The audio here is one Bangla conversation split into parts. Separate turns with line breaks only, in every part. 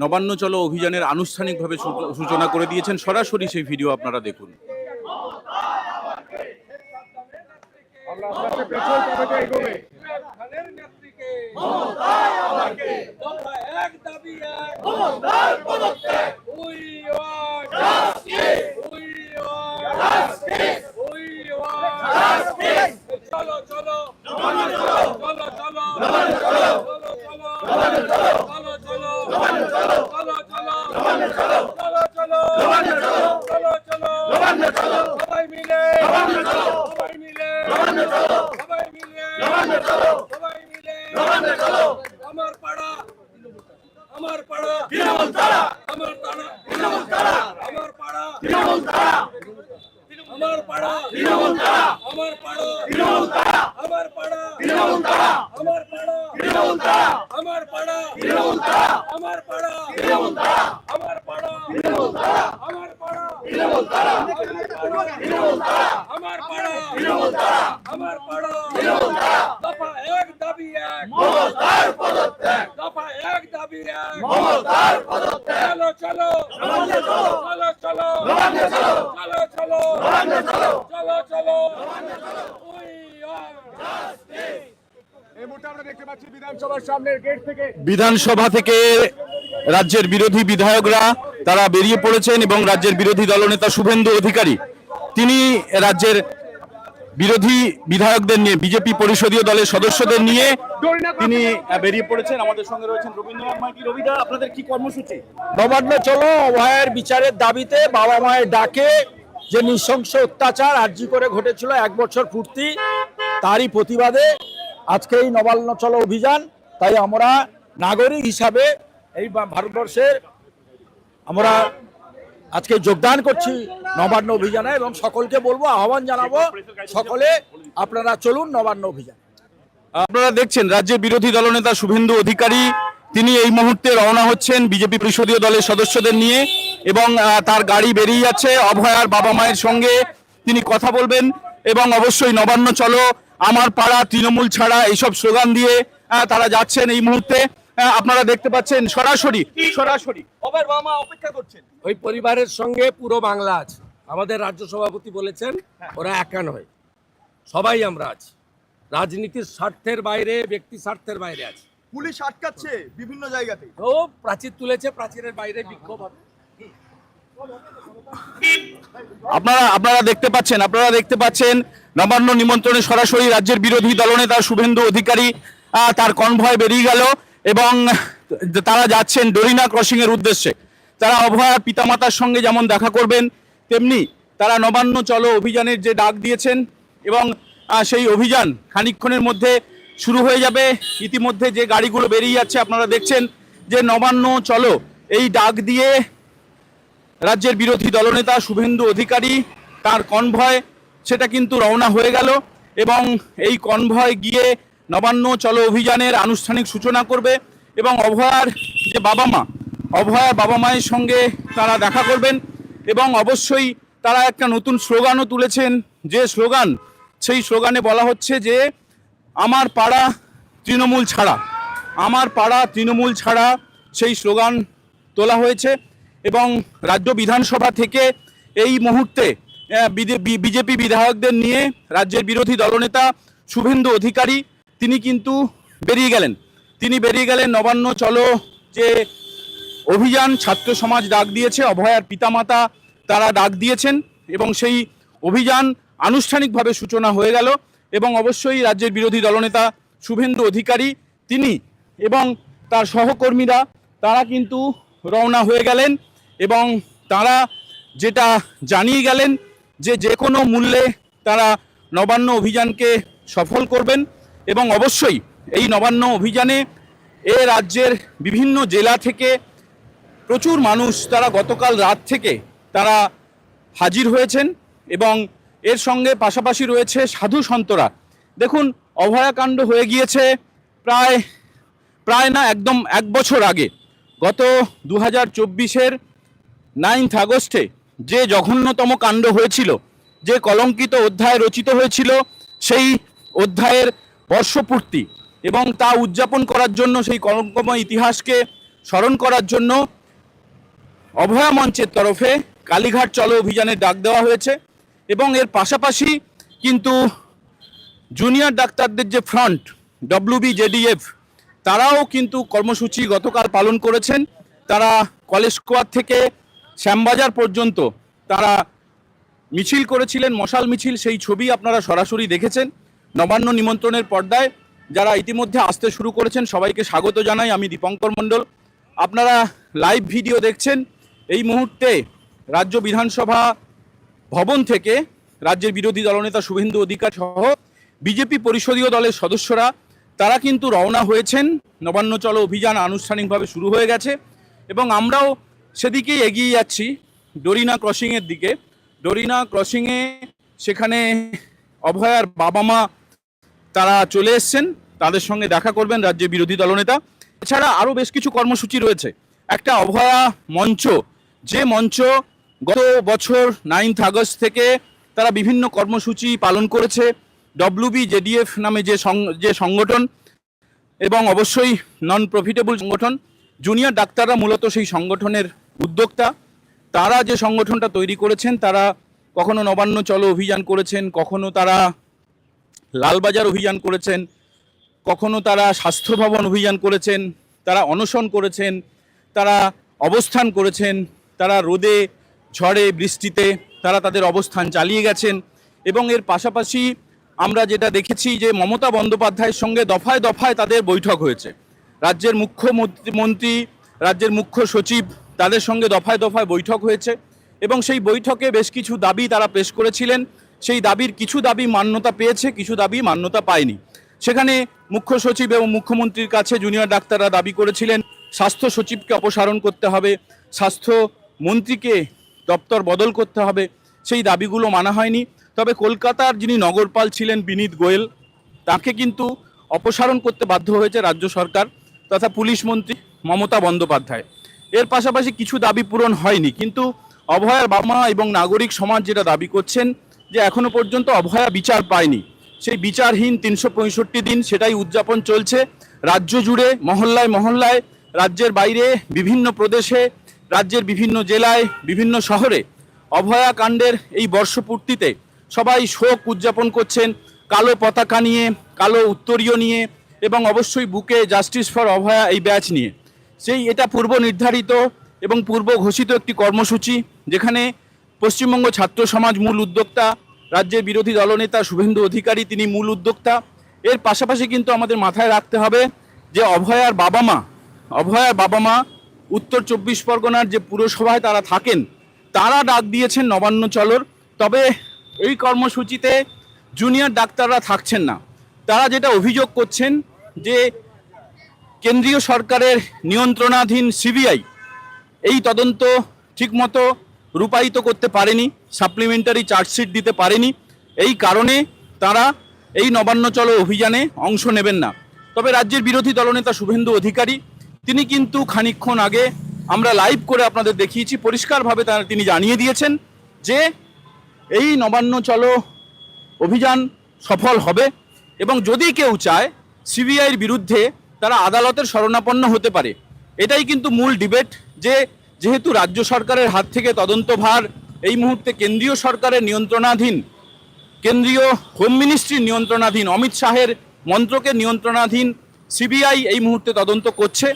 নবান্ন চলো অভিযানের আনুষ্ঠানিকভাবে সূচনা করে দিয়েছেন। সরাসরি সেই ভিডিও আপনারা দেখুন।
এক দাবি আমার পাড়া। তৃণমূল তারা। আমার পাড়া তৃণমূল তারা। আমার পাড়া। তৃণমূল তারা। আমার পাড়া। তৃণমূল তারা। আমার পাড়া। তৃণমূল তারা। আমার পাড়া। তৃণমূল তারা। আমার পাড়া। তৃণমূল তারা। আমার পাড়া।
তৃণমূল তারা। আমার পাড়া। তৃণমূল তারা।
বিধানসভা থেকে রাজ্যের বিরোধী বিধায়করা তারা বেরিয়ে পড়েছেন এবং রাজ্যের বিরোধী দলনেতা শুভেন্দু অধিকারী তিনি রাজ্যের বিরোধী বিধায়কদের নিয়ে বিজেপি পরিষদীয় দলের সদস্যদের নিয়ে তিনি বেরিয়ে পড়েছেন। আমাদের সঙ্গে রয়েছেন রবীন্দ্রনাথ মাইতি। রবিদা আপনাদের কি কর্মসূচি?
নবান্ন চলো অভয়ের বিচারের দাবিতে বাবা মায়ের ডাকে যে নৃশংস অত্যাচার আর্জি করে ঘটেছিল এক বছর পূর্তি তারই প্রতিবাদে আজকে এই নবান্ন চলো অভিযান, তাই আমরা নাগরিক হিসাবে এই ভারতবর্ষের আমরা আজকে যোগদান করছি নবান্ন অভিযানে এবং সকলকে বলব, আহ্বান জানাব সকলে, আপনারা চলুন নবান্ন অভিযান।
আপনারা দেখছেন রাজ্যের বিরোধী দলনেতা শুভেন্দু অধিকারী, তিনি এই মুহূর্তে রওনা হচ্ছেন বিজেপি পরিষদীয় দলের সদস্যদের নিয়ে এবং তার গাড়ি বেরিয়ে যাচ্ছে অভয়ার বাবা মায়ের সঙ্গে, তিনি কথা বলবেন এবং অবশ্যই নবান্ন চলো আমার পাড়া তৃণমূল ছাড়া এইসব স্লোগান দিয়ে তারা যাচ্ছেন এই মুহূর্তে। আপনারা দেখতে পাচ্ছেন সরাসরি সরাসরি। অপেক্ষা করছেন।
ওই পরিবারের সঙ্গে পুরো বাংলা আছে। আমাদের রাজ্য সভাপতি বলেছেন ওরা একা নয়। সবাই আমরা আছি। রাজনীতির স্বার্থের বাইরে ব্যক্তি স্বার্থের বাইরে আছে।
পুলিশ আটকাচ্ছে বিভিন্ন জায়গাতে।
ও প্রাচীর তুলেছে প্রাচীরের বাইরে বিক্ষোভ হবে।
আপনারা আপনারা দেখতে পাচ্ছেন, আপনারা দেখতে পাচ্ছেন, নবান্ন নিমন্ত্রণে সরাসরি রাজ্যের বিরোধী দলনেতা শুভেন্দু অধিকারী তার কনভয় বেরিয়ে গেল এবং তারা যাচ্ছেন ডরিনা ক্রসিং এর উদ্দেশ্যে। তারা অভয়ার পিতামাতার সঙ্গে যেমন দেখা করবেন, তেমনি তারা নবান্ন চলো অভিযানের যে ডাক দিয়েছেন এবং সেই অভিযান খানিকক্ষণের মধ্যে শুরু হয়ে যাবে। ইতিমধ্যে যে গাড়িগুলো বেরিয়ে যাচ্ছে, আপনারা দেখছেন যে নবান্ন চলো এই ডাক দিয়ে রাজ্যের বিরোধী দলনেতা শুভেন্দু অধিকারী তার কনভয়, সেটা কিন্তু রওনা হয়ে গেল এবং এই কনভয় গিয়ে নবান্ন চলো অভিযানের আনুষ্ঠানিক সূচনা করবে এবং অভয়ার যে বাবা মা, অভয়ার বাবা মায়ের সঙ্গে তারা দেখা করবেন এবং অবশ্যই তারা একটা নতুন স্লোগানও তুলেছেন। যে স্লোগান, সেই স্লোগানে বলা হচ্ছে যে, আমার পাড়া তৃণমূল ছাড়া। আমার পাড়া তৃণমূল ছাড়া সেই স্লোগান তোলা হয়েছে। এবং রাজ্য বিধানসভা থেকে এই মুহূর্তে বিজেপি বিধায়কদের নিয়ে রাজ্যের বিরোধী দলনেতা শুভেন্দু অধিকারী, তিনি কিন্তু বেরিয়ে গেলেন। তিনি বেরিয়ে গেলেন, নবান্ন চলো যে অভিযান, ছাত্র সমাজ ডাক দিয়েছে, অভয়ার পিতামাতা তারা ডাক দিয়েছেন এবং সেই অভিযান আনুষ্ঠানিকভাবে সূচনা হয়ে গেল এবং অবশ্যই রাজ্যের বিরোধী দলনেতা শুভেন্দু অধিকারী, তিনি এবং তার সহকর্মীরা, তারা কিন্তু রওনা হয়ে গেলেন। এবং তারা যেটা জানিয়ে গেলেন যে যে কোনো মূল্যে তারা নবান্ন অভিযানকে সফল করবেন এবং অবশ্যই এই নবান্ন অভিযানে এ রাজ্যের বিভিন্ন জেলা থেকে প্রচুর মানুষ তারা গতকাল রাত থেকে তারা হাজির হয়েছেন এবং এর সঙ্গে পাশাপাশি রয়েছে সাধু সন্তরা। দেখুন, অভয়াকাণ্ড হয়ে গিয়েছে প্রায় প্রায় না, একদম এক বছর আগে। গত দু হাজার চব্বিশের নাইন্থ আগস্টে যে জঘন্যতম কাণ্ড হয়েছিল, যে কলঙ্কিত অধ্যায় রচিত হয়েছিল, সেই অধ্যায়ের বর্ষপূর্তি এবং তা উদযাপন করার জন্য, সেই কলঙ্কময় ইতিহাসকে স্মরণ করার জন্য অভয়া মঞ্চের তরফে কালীঘাট চলো অভিযানের ডাক দেওয়া হয়েছে এবং এর পাশাপাশি কিন্তু জুনিয়র ডাক্তারদের যে ফ্রন্ট ডব্লিউবি জেডিএফ তারাও কিন্তু কর্মসূচি গতকাল পালন করেছেন। তারা কলেজ স্কোয়ার থেকে শ্যামবাজার পর্যন্ত তারা মিছিল করেছিলেন, মশাল মিছিল, সেই ছবি আপনারা সরাসরি দেখেছেন। নবান্ন নিমন্ত্রণের পর্দায় যারা ইতিমধ্যে আসতে শুরু করেছেন, সবাইকে স্বাগত জানাই, আমি দীপঙ্কর মণ্ডল। আপনারা লাইভ ভিডিও দেখছেন, এই মুহূর্তে রাজ্য বিধানসভা ভবন থেকে রাজ্যের বিরোধী দলনেতা শুভেন্দু অধিকার সহ বিজেপি পরিষদীয় দলের সদস্যরা, তারা কিন্তু রওনা হয়েছেন। নবান্ন চলো অভিযান আনুষ্ঠানিকভাবে শুরু হয়ে গেছে এবং আমরাও সেদিকেই এগিয়ে যাচ্ছি, ডরিনা ক্রসিংয়ের দিকে। ডরিনা ক্রসিংয়ে সেখানে অভয়ার বাবা মা তারা চলে এসছেন, তাদের সঙ্গে দেখা করবেন রাজ্যের বিরোধী দলনেতা। এছাড়া আরও বেশ কিছু কর্মসূচি রয়েছে। একটা অভয়া মঞ্চ, যে মঞ্চ গত বছর নাইন্থ আগস্ট থেকে তারা বিভিন্ন কর্মসূচি পালন করেছে। ডব্লিউবি জেডিএফ নামে যে সং- যে সংগঠন এবং অবশ্যই নন প্রফিটেবল সংগঠন জুনিয়র ডাক্তাররা মূলত সেই সংগঠনের উদ্যোক্তা। তারা যে সংগঠনটা তৈরি করেছেন, তারা কখনো নবান্ন চলো অভিযান করেছেন, কখনো তারা লালবাজার অভিযান করেছেন, কখনো তারা স্বাস্থ্য ভবন অভিযান করেছেন, তারা অনশন করেছেন, তারা অবস্থান করেছেন, তারা রোদে, ঝড়ে, বৃষ্টিতে তারা তাদের অবস্থান চালিয়ে গেছেন এবং এর পাশাপাশি আমরা যেটা দেখেছি যে মমতা বন্দ্যোপাধ্যায়ের সঙ্গে দফায় দফায় তাদের বৈঠক হয়েছে। রাজ্যের মুখ্যমন্ত্রী, রাজ্যের মুখ্য সচিব তাদের সঙ্গে দফায় দফায় বৈঠক হয়েছে এবং সেই বৈঠকে বেশ কিছু দাবি তারা পেশ করেছিলেন। সেই দাবির কিছু দাবি মান্যতা পেয়েছে, কিছু দাবি মান্যতা পায়নি। সেখানে মুখ্য সচিব এবং মুখ্যমন্ত্রীর কাছে জুনিয়র ডাক্তাররা দাবি করেছিলেন, স্বাস্থ্য সচিবকে অপসারণ করতে হবে, স্বাস্থ্য মন্ত্রীকে দপ্তর বদল করতে হবে, সেই দাবিগুলো মানা হয়নি। তবে কলকাতার যিনি নগরপাল ছিলেন বিনীত গোয়েল, তাকে কিন্তু অপসারণ করতে বাধ্য হয়েছে রাজ্য সরকার। তথা পুলিশ মন্ত্রী মমতা বন্দ্যোপাধ্যায়। এর পাশাপাশি কিছু দাবি পূরণ হয়নি, কিন্তু অভয়ার বাবা এবং নাগরিক সমাজ যেটা দাবি করছেন যে এখনও পর্যন্ত অভয়া বিচার পায়নি। সেই বিচারহীন তিনশো পঁয়ষট্টি দিন সেটাই উদযাপন চলছে রাজ্য জুড়ে, মহল্লায় মহল্লায়, রাজ্যের বাইরে, বিভিন্ন প্রদেশে, রাজ্যের বিভিন্ন জেলায়, বিভিন্ন শহরে। অভয়া কাণ্ডের এই বর্ষপূর্তিতে সবাই শোক উদযাপন করছেন, কালো পতাকা নিয়ে, কালো উত্তরীয় নিয়ে এবং অবশ্যই বুকে জাস্টিস ফর অভয়া এই ব্যাচ নিয়ে। সেই এটা পূর্ব নির্ধারিত এবং পূর্ব ঘোষিত একটি কর্মসূচি, যেখানে পশ্চিমবঙ্গ ছাত্র সমাজ মূল উদ্যোক্তা, রাজ্যের বিরোধী দলনেতা শুভেন্দু অধিকারী তিনি মূল উদ্যোক্তা। এর পাশাপাশি কিন্তু আমাদের মাথায় রাখতে হবে যে অভয়ার বাবা মা, অভয়ার বাবা মা উত্তর চব্বিশ পরগনার যে পুরসভায় তারা থাকেন, তারা ডাক দিয়েছেন নবান্ন চলর। তবে এই কর্মসূচিতে জুনিয়র ডাক্তাররা থাকছেন না। তারা যেটা অভিযোগ করছেন যে কেন্দ্রীয় সরকারের নিয়ন্ত্রণাধীন সিবিআই এই তদন্ত ঠিকমতো রূপায়িত করতে পারেনি সাপ্লিমেন্টারি চার্জশিট দিতে পারেনি। এই কারণে তারা এই নবান্ন চলো অভিযানে অংশ নেবেন না। তবে রাজ্যের বিরোধী দলনেতা শুভেন্দু অধিকারী, তিনি কিন্তু খানিকক্ষণ আগে আমরা লাইভ করে আপনাদের দেখিয়েছি, পরিষ্কারভাবে তারা তিনি জানিয়ে দিয়েছেন যে এই নবান্ন চলো অভিযান সফল হবে এবং যদি কেউ চায় সিবিআইয়ের বিরুদ্ধে তারা আদালতের শরণাপন্ন হতে পারে। এটাই কিন্তু মূল ডিবেট যে যেহেতু রাজ্য সরকারের হাত থেকে তদন্তভার এই মুহূর্তে কেন্দ্রীয় সরকারের নিয়ন্ত্রণাধীন, কেন্দ্রীয় হোম মিনিস্ট্রির নিয়ন্ত্রণাধীন অমিত শাহের মন্ত্রকের নিয়ন্ত্রণাধীন সিবিআই এই মুহূর্তে তদন্ত করছে।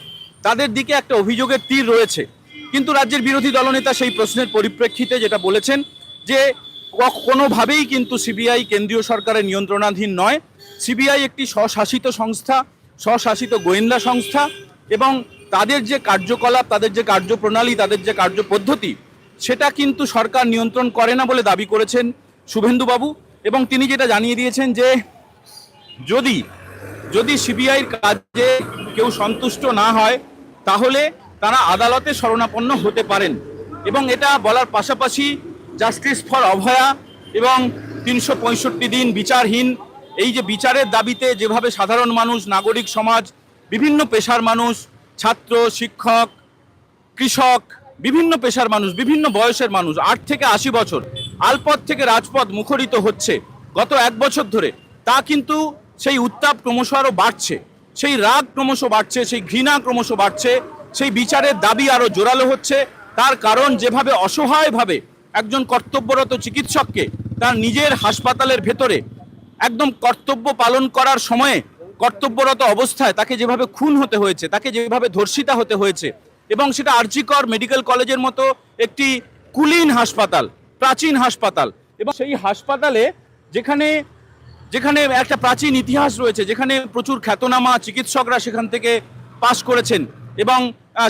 তাদের দিকে একটা অভিযোগের তীর রয়েছে। কিন্তু রাজ্যের বিরোধী দলনেতা সেই প্রশ্নের পরিপ্রেক্ষিতে যেটা বলেছেন যে কোনোভাবেই কিন্তু সিবিআই কেন্দ্রীয় সরকারের নিয়ন্ত্রণাধীন নয়। সিবিআই একটি স্বশাসিত সংস্থা, স্বশাসিত গোয়েন্দা সংস্থা এবং তাদের যে কার্যকলাপ, তাদের যে কার্যপ্রণালী, তাদের যে কার্যপদ্ধতি, সেটা কিন্তু সরকার নিয়ন্ত্রণ করে না বলে দাবি করেছেন শুভেন্দুবাবু। এবং তিনি যেটা জানিয়ে দিয়েছেন যে, যদি যদি সিবিআইয়ের কাজে কেউ সন্তুষ্ট না হয়, তাহলে তারা আদালতে শরণাপন্ন হতে পারেন। এবং এটা বলার পাশাপাশি জাস্টিস ফর অভয়া এবং তিনশো পঁয়ষট্টি দিন বিচারহীন। এই যে বিচারের দাবিতে যেভাবে সাধারণ মানুষ, নাগরিক সমাজ, বিভিন্ন পেশার মানুষ, ছাত্র, শিক্ষক, কৃষক, বিভিন্ন পেশার মানুষ, বিভিন্ন বয়সের মানুষ, আট থেকে আশি বছর আলপথ থেকে রাজপথ মুখরিত হচ্ছে গত এক বছর ধরে, তা কিন্তু সেই উত্তাপ ক্রমশ আরও বাড়ছে। সেই রাগ ক্রমশ বাড়ছে, সেই ঘৃণা ক্রমশ বাড়ছে, সেই বিচারের দাবি আরও জোরালো হচ্ছে। তার কারণ যেভাবে অসহায়ভাবে একজন কর্তব্যরত চিকিৎসককে তার নিজের হাসপাতালের ভেতরে একদম কর্তব্য পালন করার সময়ে কর্তব্যরত অবস্থায় তাকে যেভাবে খুন হতে হয়েছে, তাকে যেভাবে ধর্ষিতা হতে হয়েছে এবং সেটা আরজিকর মেডিকেল কলেজের মতো একটি কুলীন হাসপাতাল, প্রাচীন হাসপাতাল এবং সেই হাসপাতালে যেখানে যেখানে একটা প্রাচীন ইতিহাস রয়েছে, যেখানে প্রচুর খ্যাতনামা চিকিৎসকরা সেখান থেকে পাশ করেছেন এবং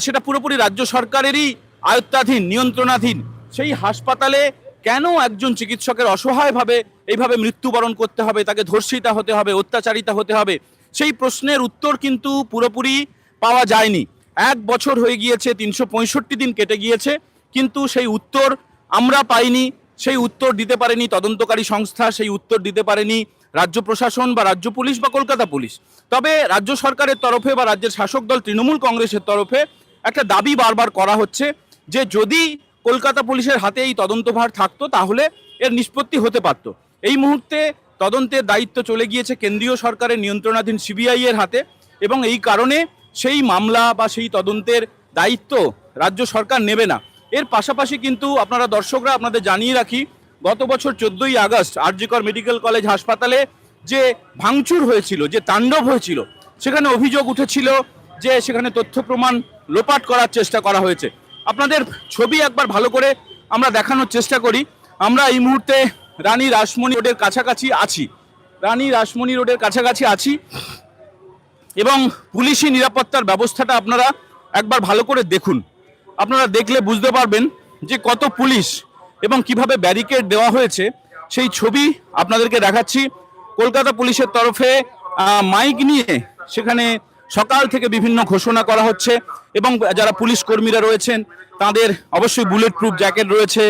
সেটা পুরোপুরি রাজ্য সরকারেরই আয়ত্তাধীন, নিয়ন্ত্রণাধীন সেই হাসপাতালে কেন একজন চিকিৎসকের অসহায়ভাবে এইভাবে মৃত্যুবরণ করতে হবে, তাকে ধর্ষিতা হতে হবে, অত্যাচারিতা হতে হবে? সেই প্রশ্নের উত্তর কিন্তু পুরোপুরি পাওয়া যায়নি। এক বছর হয়ে গিয়েছে, তিনশো পঁয়ষট্টি দিন কেটে গিয়েছে, কিন্তু সেই উত্তর আমরা পাইনি, সেই উত্তর দিতে পারেনি তদন্তকারী সংস্থা, সেই উত্তর দিতে পারেনি রাজ্য প্রশাসন বা রাজ্য পুলিশ বা কলকাতা পুলিশ। তবে রাজ্য সরকারের তরফে বা রাজ্যের শাসক দল তৃণমূল কংগ্রেসের তরফে একটা দাবি বারবার করা হচ্ছে যে যদি কলকাতা পুলিশের হাতে এই তদন্তভার থাকতো, তাহলে এর নিষ্পত্তি হতে পারত। এই মুহূর্তে তদন্তের দায়িত্ব চলে গিয়েছে কেন্দ্রীয় সরকারের নিয়ন্ত্রণাধীন সিবিআই এর হাতে এবং এই কারণে সেই মামলা বা সেই তদন্তের দায়িত্ব রাজ্য সরকার নেবে না। এর পাশাপাশি কিন্তু আপনারা দর্শকরা আপনাদের জানিয়ে রাখি, গত বছর চোদ্দই আগস্ট আরজিকর মেডিকেল কলেজ হাসপাতালে যে ভাঙচুর হয়েছিল, যে তাণ্ডব হয়েছিল, সেখানে অভিযোগ উঠেছিল যে সেখানে তথ্য প্রমাণ লোপাট করার চেষ্টা করা হয়েছে। আপনাদের ছবি একবার ভালো করে আমরা দেখানোর চেষ্টা করি। আমরা এই মুহূর্তে রানী রাসমণি রোডের কাছাকাছি আছি। রানী রাসমণি রোডের কাছাকাছি আছি এবং পুলিশি নিরাপত্তার ব্যবস্থাটা আপনারা একবার ভালো করে দেখুন। আপনারা দেখলে বুঝতে পারবেন যে কত পুলিশ এবং কীভাবে ব্যারিকেড দেওয়া হয়েছে। সেই ছবি আপনাদেরকে দেখাচ্ছি। কলকাতা পুলিশের তরফে মাইক নিয়ে সেখানে সকাল থেকে বিভিন্ন ঘোষণা করা হচ্ছে এবং যারা পুলিশ কর্মীরা রয়েছেন, তাদের অবশ্যই বুলেট প্রুফ জ্যাকেট রয়েছে,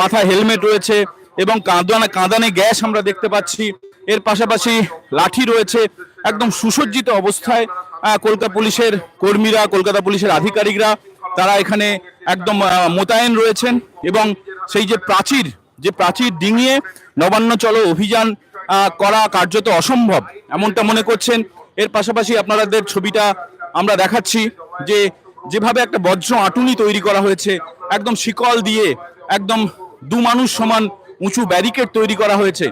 মাথায় হেলমেট রয়েছে এবং কাঁদানে কাঁদানে গ্যাস আমরা দেখতে পাচ্ছি। এর পাশাপাশি লাঠি রয়েছে, একদম সুসজ্জিত অবস্থায় কলকাতা পুলিশের কর্মীরা, কলকাতা পুলিশের আধিকারিকরা, তারা এখানে একদম মোতায়েন রয়েছেন এবং সেই যে প্রাচীর যে প্রাচীর ডিঙিয়ে নবান্ন চলো অভিযান করা কার্যত অসম্ভব, এমনটা মনে করছেন এর পাশাপাশি আপনাদের ছবিটা আমরা দেখাচ্ছি যে যেভাবে একটা বজ্র আটুনি তৈরি করা হয়েছে, একদম শিকল দিয়ে, একদম দু মানুষ সমান উঁচু ব্যারিকেড তৈরি করা হয়েছে।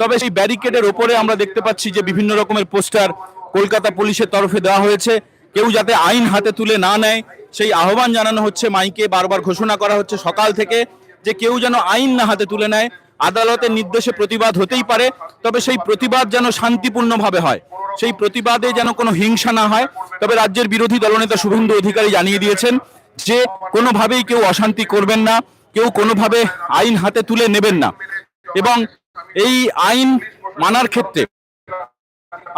তবে সেই ব্যারিকেডের ওপরে আমরা দেখতে পাচ্ছি যে বিভিন্ন রকমের পোস্টার কলকাতা পুলিশের তরফে দেওয়া হয়েছে। কেউ যাতে আইন হাতে তুলে না নেয়, সেই আহ্বান জানানো হচ্ছে মাইকে, বারবার ঘোষণা করা হচ্ছে সকাল থেকে যে কেউ যেন আইন না হাতে তুলে নেয়। আদালতের নির্দেশে প্রতিবাদ হতেই পারে, তবে সেই প্রতিবাদ যেন শান্তিপূর্ণভাবে হয়। সেই প্রতিবাদে যেন কোনো হিংসা না হয়, তবে রাজ্যের বিরোধী দলনেতা শুভেন্দু অধিকারী জানিয়ে দিয়েছেন যে কোনোভাবেই কেউ অশান্তি করবেন না, কেউ কোনোভাবে আইন হাতে তুলে নেবেন না। এবং এই আইন মানার ক্ষেত্রে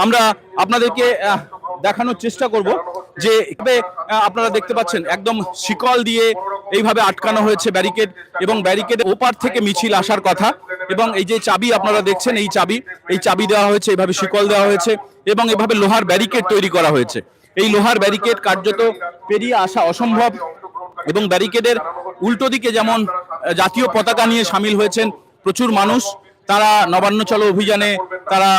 আমরা আপনাদেরকে দেখানোর চেষ্টা করব যে আপনারা দেখতে পাচ্ছেন, একদম শিকল দিয়ে এইভাবে আটকানো হয়েছে ব্যারিকেড এবং ব্যারিকেডের ওপার থেকে মিছিল আসার কথা এবং এই যে চাবি আপনারা দেখছেন, এই চাবি এই চাবি দেওয়া হয়েছে, এইভাবে শিকল দেওয়া হয়েছে এবং এভাবে লোহার ব্যারিকেড তৈরি করা হয়েছে। এই লোহার ব্যারিকেড কার্যত পেরিয়ে আসা অসম্ভব এবং ব্যারিকেডের উল্টো দিকে যেমন জাতীয় পতাকা নিয়ে সামিল হয়েছেন প্রচুর মানুষ তারা নবান্ন চলো অভিযানে তারা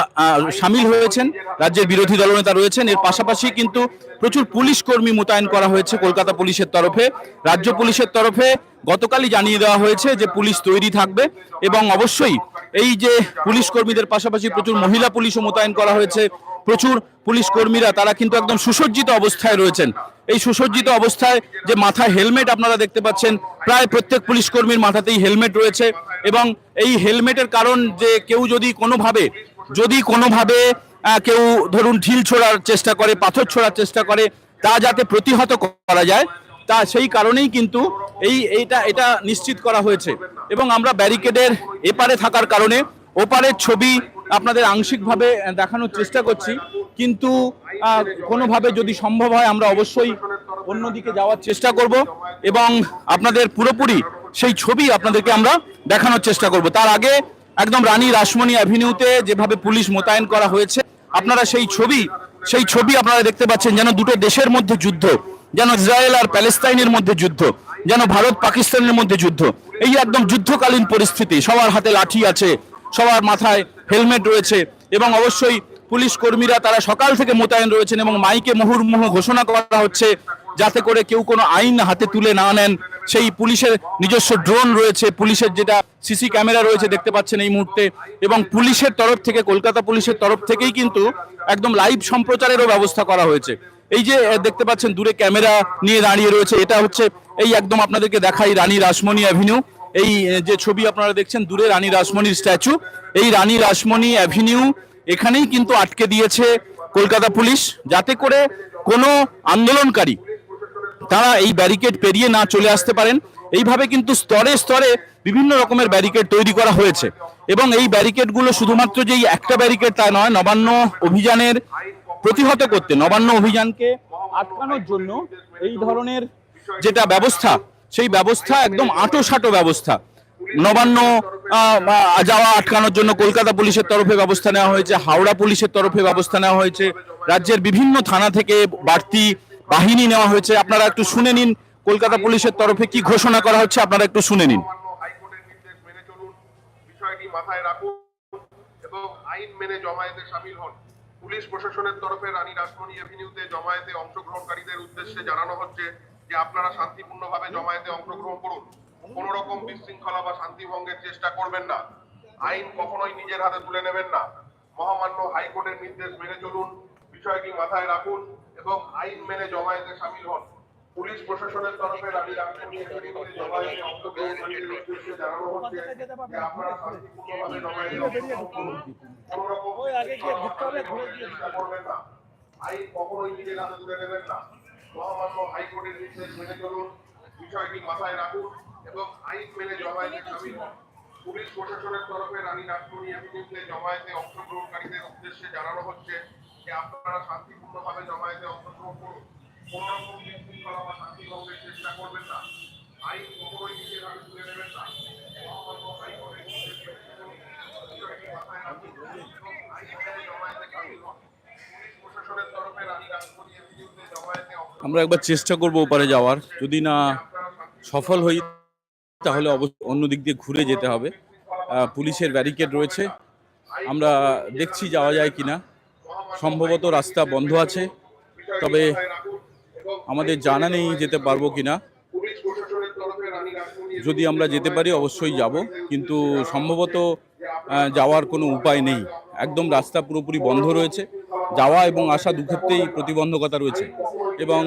সামিল হয়েছেন। রাজ্যের বিরোধী দলনেতা রয়েছেন। এর পাশাপাশি কিন্তু প্রচুর পুলিশ কর্মী মোতায়েন করা হয়েছে কলকাতা পুলিশের তরফে। রাজ্য পুলিশের তরফে গতকালই জানিয়ে দেওয়া হয়েছে যে পুলিশ তৈরি থাকবে এবং অবশ্যই এই যে পুলিশ কর্মীদের পাশাপাশি প্রচুর মহিলা পুলিশও মোতায়েন করা হয়েছে। প্রচুর পুলিশ কর্মীরা, তারা কিন্তু একদম সুসজ্জিত অবস্থায় রয়েছেন। এই সুসজ্জিত অবস্থায় যে মাথায় হেলমেট আপনারা দেখতে পাচ্ছেন প্রায় প্রত্যেক পুলিশ কর্মীর মাথাতেই হেলমেট রয়েছে এবং এই হেলমেটের কারণ যে কেউ যদি কোনোভাবে যদি কোনোভাবে কেউ ধরুন ঢিল ছোড়ার চেষ্টা করে, পাথর ছোড়ার চেষ্টা করে, তা যাতে প্রতিহত করা যায়, তা সেই কারণেই কিন্তু এই, এইটা, এটা নিশ্চিত করা হয়েছে। এবং আমরা ব্যারিকেডের এপারে থাকার কারণে, ওপারের ছবি আপনাদের আংশিকভাবে দেখানোর চেষ্টা করছি। কিন্তু কোনোভাবে যদি সম্ভব হয়, আমরা অবশ্যই অন্যদিকে যাওয়ার চেষ্টা করব এবং আপনাদের পুরোপুরি সেই ছবি আপনাদেরকে আমরা দেখানোর চেষ্টা করব। তার আগে একদম রানী রাসমণি অ্যাভিনিউতে যেভাবে পুলিশ মোতায়েন করা হয়েছে, আপনারা সেই ছবি সেই ছবি আপনারা দেখতে পাচ্ছেন যেন দুটো দেশের মধ্যে যুদ্ধ, যেন ইসরায়েল আর প্যালেস্তাইনের মধ্যে যুদ্ধ, যেন ভারত পাকিস্তানের মধ্যে যুদ্ধ। এই একদম যুদ্ধকালীন পরিস্থিতি, সবার হাতে লাঠি আছে, সবার মাথায় হেলমেট রয়েছে এবং অবশ্যই পুলিশ কর্মীরা তারা সকাল থেকে মোতায়েন রয়েছেন এবং মাইকে মুহুর্মুহু ঘোষণা করা হচ্ছে যাতে করে কেউ কোনো আইন হাতে তুলে না নেন। সেই পুলিশের নিজস্ব ড্রোন রয়েছে, পুলিশের যেটা সিসি ক্যামেরা রয়েছে দেখতে পাচ্ছেন এই মুহূর্তে এবং পুলিশের তরফ থেকে, কলকাতা পুলিশের তরফ থেকেই কিন্তু একদম লাইভ সম্প্রচারেরও ব্যবস্থা করা হয়েছে। এই যে দেখতে পাচ্ছেন দূরে ক্যামেরা নিয়ে দাঁড়িয়ে রয়েছে, এটা হচ্ছে এই একদম আপনাদেরকে দেখাই রানী রাসমণি অ্যাভিনিউ। এই যে ছবি আপনারা দেখছেন, দূরে রানী রাসমণির স্ট্যাচু। এই রানী রাসমণি অ্যাভিনিউ এখানেই কিন্তু আটকে দিয়েছে কলকাতা পুলিশ যাতে করে কোনো আন্দোলনকারী তারা এই ব্যারিকেড পেরিয়ে না চলে আসতে পারেন। এইভাবে কিন্তু স্তরে স্তরে বিভিন্ন রকমের ব্যারিকেড তৈরি করা হয়েছে এবং এই ব্যারিকেডগুলো শুধুমাত্র যে একটা ব্যারিকেড তা নয়, নবান্ন অভিযানের প্রতিহত করতে, নবান্ন অভিযানকে আটকানোর জন্য এই ধরনের যেটা ব্যবস্থা, সেই ব্যবস্থা একদম আঁটো সাঁটো ব্যবস্থা। নবান্ন যাওয়া আটকানোর জন্য কলকাতা পুলিশের তরফে ব্যবস্থা নেওয়া হয়েছে, হাওড়া পুলিশের তরফে ব্যবস্থা নেওয়া হয়েছে, রাজ্যের বিভিন্ন থানা থেকে বাড়তি বাহিনী নেওয়া হয়েছে। আপনারা একটু শুনে নিন, কলকাতা পুলিশের তরফে কি ঘোষণা করা হচ্ছে, আপনারা একটু শুনে নিন।
জমায়েতে পুলিশ প্রশাসনের তরফে রানী রাসমণি এভিনিউতে জমায়েতে অংশগ্রহণকারীদের উদ্দেশ্যে জানানো হচ্ছে যে আপনারা শান্তিপূর্ণভাবে জমায়েতে অংশগ্রহণ করুন। কোন রকম বিশৃঙ্খলা বা শান্তি ভঙ্গের চেষ্টা করবেন না। আইন কখনোই নিজের হাতে তুলে নেবেন না। মহামান্য হাইকোর্টের নির্দেশ মেনে চলুন বিষয়টি মাথায় রাখুন এবং আইন মেনে জমায়েতে সামিল হন। পুলিশ প্রশাসনের তরফে রানী রাসমণি জমায়েতে অংশগ্রহণকারীদের জানানো হচ্ছে যে আপনারা শান্তিপূর্ণভাবে জমায়েতে অংশগ্রহণ রকম চেষ্টা করবেন না। আইন কখনোই নিজের হাতে তুলে নেবেন না। মহামান্য হাইকোর্টের নির্দেশ মেনে চলুন বিষয়টি মাথায় রাখুন। এবং আইন মেনে জমায়েতে সামিল হন পুলিশ প্রশাসনের তরফে রানী রাসমণি এভিনিউতে জমায়েতে অংশগ্রহণকারীদের উদ্দেশ্যে জানানো হচ্ছে যে আপনারা শান্তিপূর্ণভাবে জমায়েতে অংশগ্রহণ করুন। কোন রকম বিশৃঙ্খলা বা শান্তি ভঙ্গের চেষ্টা করবেন না। আইন কখনোই নিজের হাতে তুলে নেবেন না।
আমরা একবার চেষ্টা করব ওপারে যাওয়ার। যদি না সফল হই তাহলে অবশ্যই অন্য দিক দিয়ে ঘুরে যেতে হবে। পুলিশের ব্যারিকেড রয়েছে। আমরা দেখছি যাওয়া যায় কিনা। সম্ভবত রাস্তা বন্ধ আছে। তবে আমাদের জানা নেই যেতে পারব কিনা। যদি আমরা যেতে পারি, অবশ্যই যাব। কিন্তু সম্ভবত যাওয়ার কোনো উপায় নেই। একদম রাস্তা পুরোপুরি বন্ধ রয়েছে। যাওয়া এবং আসা দুক্ষেত্রেই প্রতিবন্ধকতা রয়েছে। এবং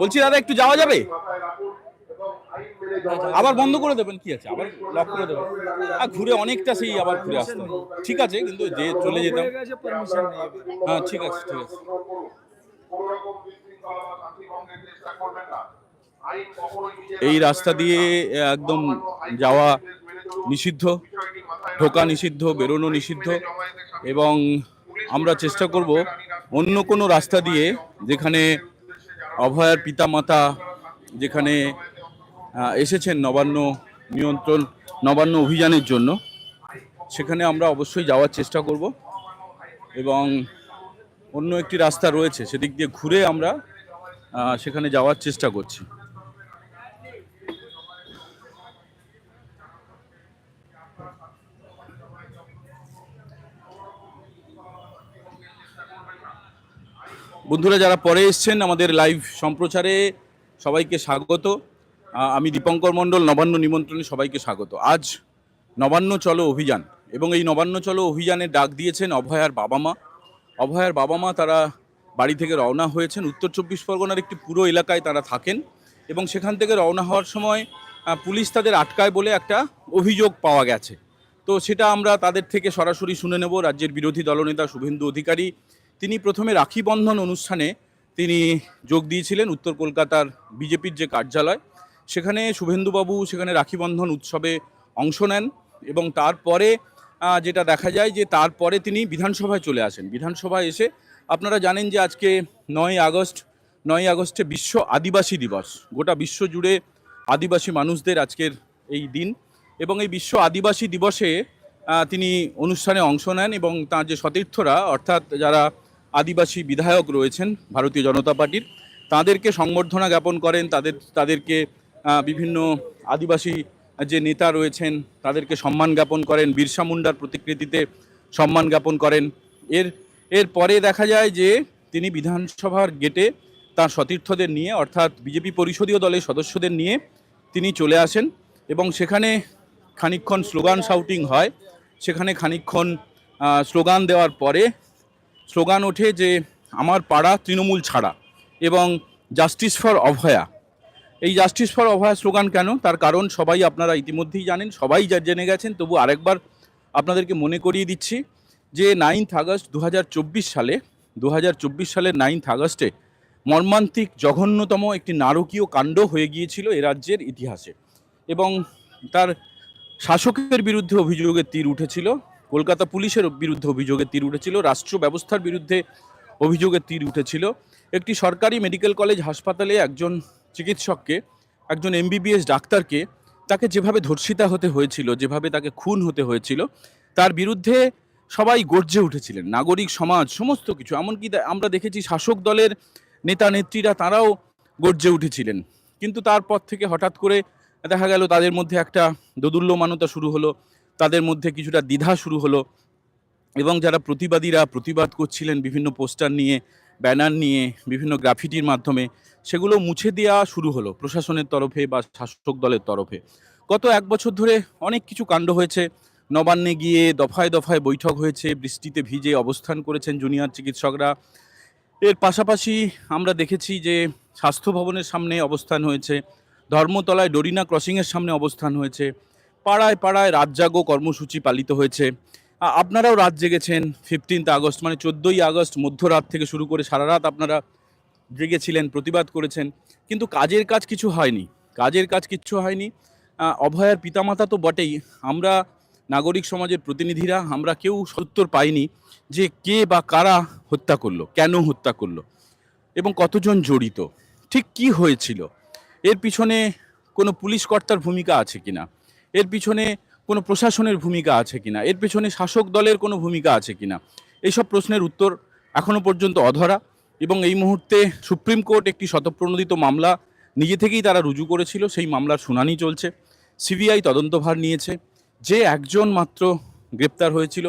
বলছি, দাদা, একটু যাওয়া যাবে? আবার বন্ধ করে দেবেন, কি আছে? আবার লক করে দেবেন। আর ঘুরে অনেকটা সেই আবার ঘুরে আসতে ঠিক আছে, কিন্তু যে চলে যেতাম। হ্যাঁ ঠিক আছে ঠিক আছে। এই রাস্তা দিয়ে, একদম যাওয়া নিষিদ্ধ, ঢোকা নিষিদ্ধ, বেরোনো নিষিদ্ধ, এবং আমরা চেষ্টা করব অন্য কোনো রাস্তা দিয়ে যেখানে অভয়ার পিতামাতা, যেখানে এসেছেন নবান্ন নিয়ন্ত্রণ, নবান্ন অভিযানের জন্য। সেখানে আমরা অবশ্যই যাওয়ার চেষ্টা করব এবং অন্য একটি রাস্তা রয়েছে, সেদিক দিয়ে ঘুরে আমরা সেখানে যাওয়ার চেষ্টা করছি। বন্ধুরা, যারা পরে এসছেন আমাদের লাইভ সম্প্রচারে সবাইকে স্বাগত। আমি দীপঙ্কর মণ্ডল, নবান্ন নিমন্ত্রণে সবাইকে স্বাগত। আজ নবান্ন চলো অভিযান এবং এই নবান্ন চলো অভিযানে ডাক দিয়েছেন অভয়ার বাবা মা। অভয়ার বাবা মা তারা বাড়ি থেকে রওনা হয়েছেন। উত্তর চব্বিশ পরগনার একটি পুরো এলাকায় তারা থাকেন এবং সেখান থেকে রওনা হওয়ার সময় পুলিশ তাদের আটকায় বলে একটা অভিযোগ পাওয়া গেছে। তো সেটা আমরা তাদের থেকে সরাসরি শুনে নেব। রাজ্যের বিরোধী দলনেতা শুভেন্দু অধিকারী, তিনি প্রথমে রাখি বন্ধন অনুষ্ঠানে তিনি যোগ দিয়েছিলেন। উত্তর কলকাতার বিজেপির যে কার্যালয় সেখানে শুভেন্দুবাবু, সেখানে রাখিবন্ধন উৎসবে অংশ নেন এবং তারপরে যেটা দেখা যায় যে তারপরে তিনি বিধানসভায় চলে আসেন। বিধানসভায় এসে আপনারা জানেন যে আজকে নয় আগস্ট নয় আগস্টে বিশ্ব আদিবাসী দিবস। গোটা বিশ্ব জুড়ে আদিবাসী মানুষদের আজকের এই দিন এবং এই বিশ্ব আদিবাসী দিবসে তিনি অনুষ্ঠানে অংশ নেন এবং তার যে সতীর্থরা, অর্থাৎ যারা আদিবাসী বিধায়ক রয়েছেন, ভারতীয় জনতা পার্টির, তাদেরকে সংবর্ধনা জ্ঞাপন করেন, তাদের, তাদেরকে বিভিন্ন আদিবাসী যে নেতা রয়েছেন তাদেরকে সম্মান জ্ঞাপন করেন। বিরসা মুন্ডার প্রতিকৃতিতে সম্মান জ্ঞাপন করেন। এর এর পরে দেখা যায় যে তিনি বিধানসভার গেটে তার সতীর্থদের নিয়ে অর্থাৎ বিজেপি পরিষদীয় দলের সদস্যদের নিয়ে তিনি চলে আসেন এবং সেখানে খানিকক্ষণ স্লোগান শাউটিং হয়। সেখানে খানিকক্ষণ আহ, স্লোগান দেওয়ার পরে স্লোগান ওঠে যে আমার পাড়া তৃণমূল ছাড়া এবং জাস্টিস ফর অভয়া। এই জাস্টিস ফর অভয়া স্লোগান কেন? তার কারণ সবাই আপনারা ইতিমধ্যেই জানেন, সবাই যা জেনে গেছেন, তবু আরেকবার আপনাদেরকে মনে করিয়ে দিচ্ছি যে নাইন্থ আগস্ট দু হাজার চব্বিশ সালে দু হাজার চব্বিশ সালের নাইন্থ আগস্টে মর্মান্তিক জঘন্যতম একটি নারকীয় কাণ্ড হয়ে গিয়েছিল এ রাজ্যের ইতিহাসে। এবং তার শাসকের বিরুদ্ধে অভিযোগের তীর উঠেছিল, কলকাতা পুলিশের বিরুদ্ধে অভিযোগের তীর উঠেছিল, রাষ্ট্র ব্যবস্থার বিরুদ্ধে অভিযোগের তীর উঠেছিল। একটি সরকারি মেডিকেল কলেজ হাসপাতালে একজন চিকিৎসককে, একজন এমবিবিএস ডাক্তারকে তাকে যেভাবে ধর্ষিতা হতে হয়েছিল, যেভাবে তাকে খুন হতে হয়েছিল, তার বিরুদ্ধে সবাই গর্জে উঠেছিলেন। নাগরিক সমাজ, সমস্ত কিছু। এমনকি আমরা দেখেছি শাসক দলের নেতা, নেত্রীরা তারাও গর্জে উঠেছিলেন। কিন্তু তারপর থেকে হঠাৎ করে দেখা গেল তাদের মধ্যে একটা দোদুল্যমানতা শুরু হলো, তাদের মধ্যে কিছুটা দ্বিধা শুরু হলো এবং যারা প্রতিবাদীরা প্রতিবাদ করছিলেন বিভিন্ন পোস্টার নিয়ে ব্যানার নিয়ে বিভিন্ন গ্রাফিটির মাধ্যমে সেগুলো মুছে দেওয়া শুরু হলো প্রশাসনের তরফে বা শাসক দলের তরফে। গত এক বছর ধরে অনেক কিছু কাণ্ড হয়েছে। নবান্নে গিয়ে দফায় দফায় বৈঠক হয়েছে, বৃষ্টিতে ভিজে অবস্থান করেছেন জুনিয়র চিকিৎসকরা। এর পাশাপাশি আমরা দেখেছি যে স্বাস্থ্য ভবনের সামনে অবস্থান হয়েছে, ধর্মতলায় ডরিনা ক্রসিংয়ের সামনে অবস্থান হয়েছে, পাড়ায় পাড়ায় রাত জাগো কর্মসূচি পালিত হয়েছে। আপনারাও রাত জেগেছেন ফিফটিন্থ আগস্ট মানে চোদ্দোই আগস্ট মধ্যরাত থেকে শুরু করে সারা রাত আপনারা জেগেছিলেন, প্রতিবাদ করেছেন। কিন্তু কাজের কাজ কিছু হয়নি। কাজের কাজ কিচ্ছু হয়নি। অভয়ার পিতামাতা তো বটেই। আমরা নাগরিক সমাজের প্রতিনিধিরা, আমরা কেউ সত্তর পাইনি যে কে বা কারা হত্যা করল, কেন হত্যা করল এবং কতজন জড়িত, ঠিক কি হয়েছিল, এর পিছনে কোনো পুলিশ কর্তার ভূমিকা আছে কিনা, এর পিছনে কোনো প্রশাসনের ভূমিকা আছে কিনা? এর পেছনে শাসক দলের কোনো ভূমিকা আছে কিনা? এইসব প্রশ্নের উত্তর এখনও পর্যন্ত অধরা এবং এই মুহূর্তে সুপ্রিম কোর্ট একটি শতপ্রণোদিত মামলা নিজে থেকেই তারা রুজু করেছিল। সেই মামলার শুনানি চলছে। সিবিআই তদন্তভার নিয়েছে। যে একজন মাত্র গ্রেপ্তার হয়েছিল